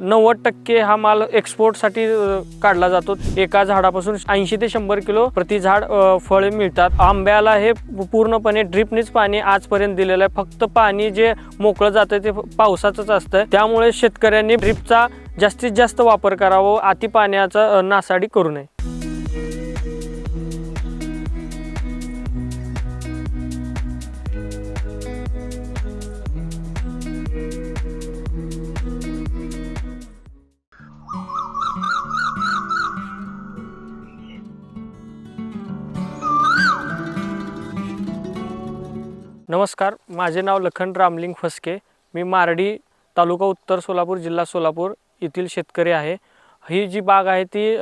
नव्वद टक्के हा माल एक्सपोर्टसाठी काढला जातो. एका झाडापासून ऐंशी ते शंभर किलो प्रति झाड फळे मिळतात. आंब्याला हे पूर्णपणे ड्रिपनीच पाणी आजपर्यंत दिलेलं आहे. फक्त पाणी जे मोकळं जातं ते पावसाचंच असतं त्यामुळे शेतकऱ्यांनी ड्रिपचा जास्तीत जास्त वापर करावा अति पाण्याचा नासाडी करू नये. नमस्कार माझे नाव लखन रामलिंग फसके. मी मारडी तालुका उत्तर सोलापूर जिल्हा सोलापूर येथील शेतकरी आहे. ही जी बाग आहे ती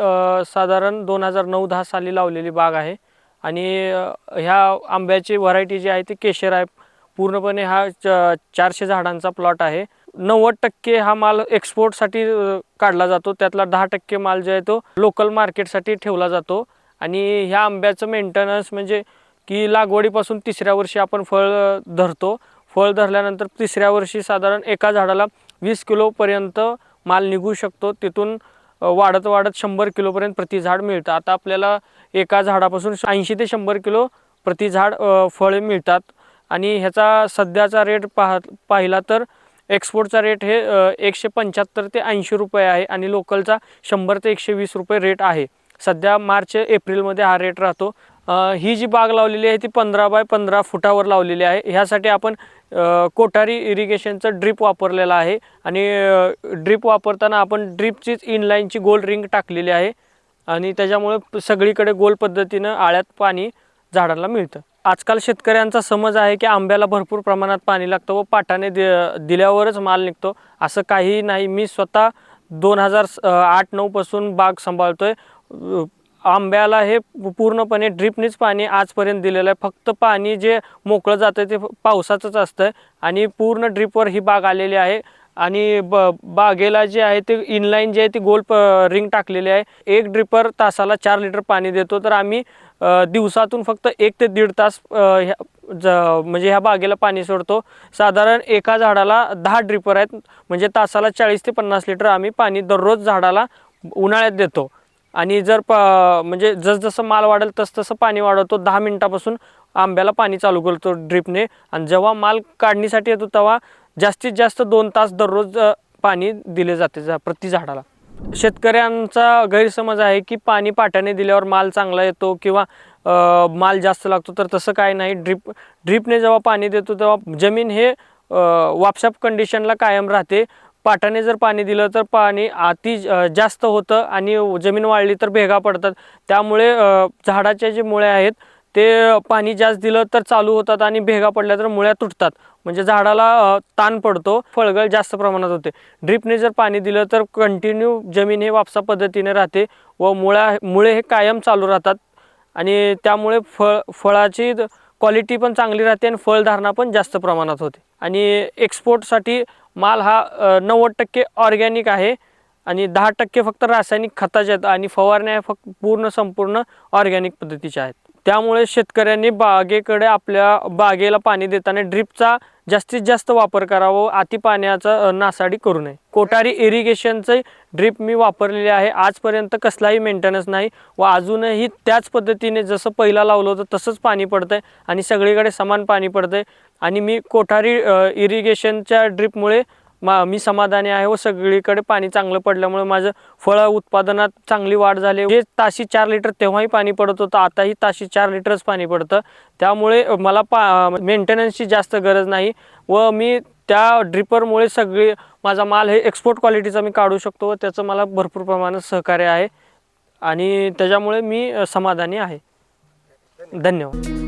साधारण दोन हजार नऊ दहा साली लावलेली बाग आहे. आणि ह्या आंब्याची व्हरायटी जी आहे ती केशर आहे. पूर्णपणे हा च चारशे झाडांचा प्लॉट आहे. नव्वद टक्के हा माल एक्सपोर्टसाठी काढला जातो. त्यातला दहा टक्के माल जो आहे तो लोकल मार्केटसाठी ठेवला जातो. आणि ह्या आंब्याचं मेंटेनन्स म्हणजे की लागवडीपासून तिसऱ्या वर्षी आपण फळ धरतो. फळ धरल्यानंतर तिसऱ्या वर्षी साधारण एका झाडाला वीस किलोपर्यंत माल निघू शकतो. तिथून वाढत वाढत शंभर किलोपर्यंत प्रति झाड मिळतं. आता आपल्याला एका झाडापासून ऐंशी ते शंभर किलो प्रति झाड फळ फळे मिळतात. आणि ह्याचा सध्याचा रेट पाह पाहिला तर एक्सपोर्टचा रेट हे एकशे पंच्याहत्तर ते ऐंशी रुपये आहे आणि लोकलचा शंभर ते एकशे वीस रुपये रेट आहे. सध्या मार्च एप्रिलमध्ये हा रेट राहतो. ही जी बाग लावलेली आहे ती पंधरा बाय पंधरा फुटावर लावलेली आहे. ह्यासाठी आपण कोठारी इरिगेशनचं ड्रीप वापरलेलं आहे. आणि ड्रीप वापरताना आपण ड्रीपचीच इनलाईनची गोल रिंग टाकलेली आहे. आणि त्याच्यामुळे सगळीकडे गोल पद्धतीनं आळ्यात पाणी झाडांना मिळतं. आजकाल शेतकऱ्यांचा समज आहे की आंब्याला भरपूर प्रमाणात पाणी लागतं व पाटाने दि दिल्यावरच माल निघतो. असं काहीही नाही. मी स्वतः दोन हजार आठ नऊपासून बाग सांभाळतो आहे आंब्याला हे पूर्णपणे ड्रिपनीच पाणी आजपर्यंत दिलेलं आहे. फक्त पाणी जे मोकळं जातं ते पावसाचंच असतं आणि पूर्ण ड्रिपवर ही बाग आलेली आहे. आणि ब बागेला जे आहे ते इनलाईन जे आहे ती गोल प रिंग टाकलेली आहे. एक ड्रिपर तासाला चार लिटर पाणी देतो. तर आम्ही दिवसातून फक्त एक ते दीड तास ह्या ज म्हणजे ह्या बागेला पाणी सोडतो. साधारण एका झाडाला दहा ड्रिपर आहेत. म्हणजे तासाला चाळीस ते पन्नास लिटर आम्ही पाणी दररोज झाडाला उन्हाळ्यात देतो. आणि जर प म्हणजे जसजसं माल वाढेल तसतसं पाणी वाढवतो. दहा मिनटापासून आंब्याला पाणी चालू करतो ड्रिपने. आणि जेव्हा माल काढणीसाठी येतो तेव्हा जास्तीत जास्त दोन तास दररोज पाणी दिले जाते जा प्रति झाडाला. शेतकऱ्यांचा गैरसमज आहे की पाणी पाट्याने दिल्यावर माल चांगला येतो किंवा माल जास्त लागतो तर तसं काय नाही. ड्रिप ड्रिपने जेव्हा पाणी देतो तेव्हा जमीन हे वापशाप वापसाप कंडिशनला कायम राहते. पाटाने जर पाणी दिलं तर पाणी अति जास्त होतं आणि जमीन वाळली तर भेगा पडतात. त्यामुळे झाडाच्या झाडाचे जे मुळे आहेत ते पाणी जास्त दिलं तर चालू होतात आणि भेगा पडल्या तर मुळ्या तुटतात. म्हणजे झाडाला ताण पडतो फळगळ जास्त प्रमाणात होते. ड्रिपने जर पाणी दिलं तर कंटिन्यू जमीन हे वापसा पद्धतीने राहते व मुळा मुळे हे कायम चालू राहतात. आणि त्यामुळे फळ फळाची क्वालिटी पण चांगली राहते आणि फळधारणा पण जास्त प्रमाणात होते. आणि एक्सपोर्टसाठी माल हा नव्वद टक्के ऑर्गॅनिक आहे आणि दहा टक्के फक्त रासायनिक खताच्या आहेत आणि फवारण्या फक्त पूर्ण संपूर्ण ऑर्गॅनिक पद्धतीच्या आहेत. त्यामुळे शेतकऱ्यांनी बागेकडे आपल्या बागेला पाणी देताना ड्रिपचा जास्तीत जास्त वापर करावा अति पाण्याचा नासाडी करू नये. कोठारी इरिगेशनचे ड्रीप मी वापरलेले आहे. आजपर्यंत कसलाही मेंटेनन्स नाही व अजूनही त्याच पद्धतीने जसं पहिला लावलं होतं तसंच पाणी पडतंय आणि सगळीकडे समान पाणी पडतंय. आणि मी कोठारी इरिगेशनच्या ड्रीपमुळे मा मी समाधानी आहे व सगळीकडे पाणी चांगलं पडल्यामुळे माझं फळ उत्पादनात चांगली वाढ झाली. जे ताशी चार लिटर तेव्हाही पाणी पडत होतं आताही ताशी चार लिटरच पाणी पडतं. त्यामुळे मला पा मेंटेनन्सची जास्त गरज नाही व मी त्या ड्रिपरमुळे सगळी माझा माल हे एक्सपोर्ट क्वालिटीचा मी काढू शकतो व त्याचं मला भरपूर प्रमाणात सहकार्य आहे आणि त्याच्यामुळे मी समाधानी आहे. धन्यवाद.